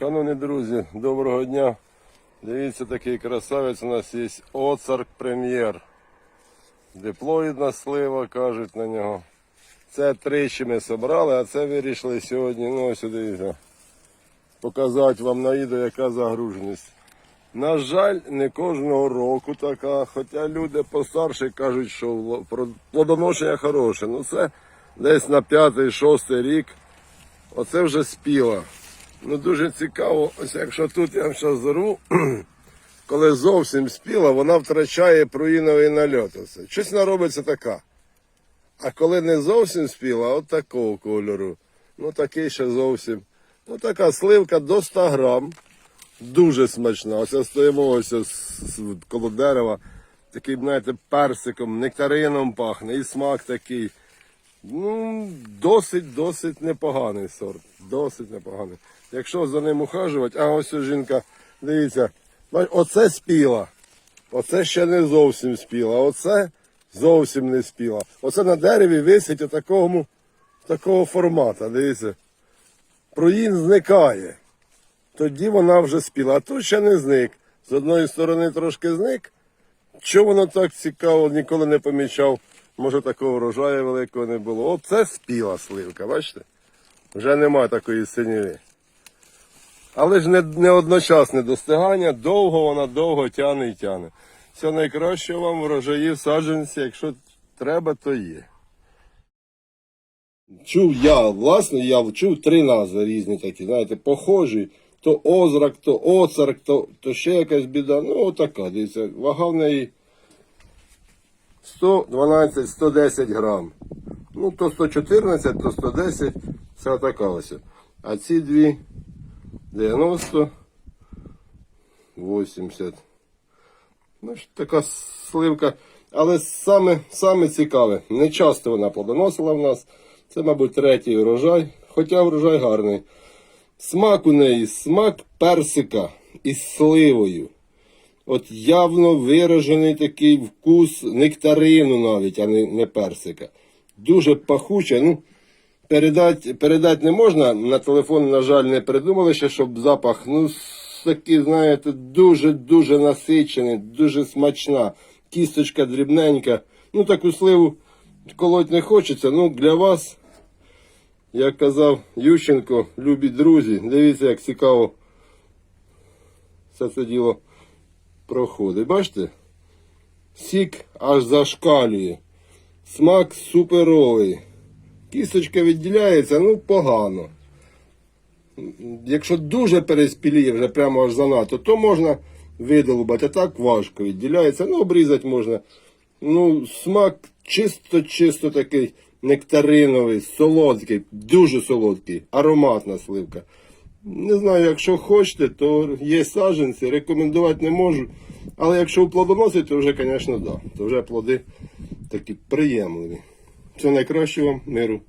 Шановні друзі, доброго дня. Дивіться, такий красавець у нас є Оцарк Прем'єр. Диплоїдна слива, кажуть на нього. Це тричі ми зібрали, а це вирішили сьогодні. Ну, ось дивіться. Показати вам на відео, яка загруженість. На жаль, не кожного року така, хоча люди постарші кажуть, що плодоношення хороше. Ну це десь на п'ятий, шостий рік. Оце вже спіла. Ну дуже цікаво, ось якщо тут я зараз зорву, коли зовсім спіла, вона втрачає пруїновий нальот. Оце. Щось вона робиться така. А коли не зовсім спіла, от такого кольору. Ну такий ще зовсім. Ну така сливка до 100 грам. Дуже смачна. Оце стоїмо ось ось коло дерева. Такий, знаєте, персиком, нектарином пахне, і смак такий. Ну, досить, досить непоганий сорт. Досить непоганий. Якщо за ним ухажувати, а ось жінка, дивіться, оце спіла. Оце ще не зовсім спіла, оце зовсім не спіла. Оце на дереві висить отакому, такого формату, дивіться. Проїн зникає. Тоді вона вже спіла, а тут ще не зник. З одної сторони трошки зник. Що воно так цікаво, ніколи не помічав. Може такого врожаю великого не було. Оце спіла сливка, бачите? Вже немає такої синєві. Але ж не, не одночасне достигання, довго вона довго тяне і тяне. Все найкраще вам врожаїв саджанці, якщо треба, то є. Чув я, власне, я чув три назви різні такі, знаєте, похожі. То озрак, то оцарк, то, то ще якась біда. Ну, отака, дивіться, вага в неї 112-110 грам. Ну, то 114, то 110, це така ось. А ці дві 90, 80. Ну, така сливка. Але саме, саме цікаве, не часто вона плодоносила в нас. Це, мабуть, третій урожай, хоча врожай гарний. Смак у неї, смак персика із сливою. От явно виражений такий вкус нектарину навіть, а не, не персика. Дуже пахуче. Ну, передати, передати не можна. На телефон, на жаль, не придумали ще, щоб запах. Ну, такий, знаєте, дуже-дуже насичений, дуже смачна. Кісточка дрібненька. Ну, таку сливу колоть не хочеться. Ну, для вас, як казав Ющенко, любі друзі, дивіться, як цікаво все це діло проходить. Бачите? Сік аж зашкалює. Смак суперовий. Кісточка відділяється, ну погано. Якщо дуже переспіліє, вже прямо аж занадто, то можна видолбати, а так важко відділяється. Ну, обрізати можна. Ну, смак чисто-чисто такий нектариновий, солодкий, дуже солодкий, ароматна сливка. Не знаю, якщо хочете, то є саджанці, рекомендувати не можу. Але якщо плодоносить, то вже, звісно, да. То вже плоди такі приємливі. Все найкращого вам, миру.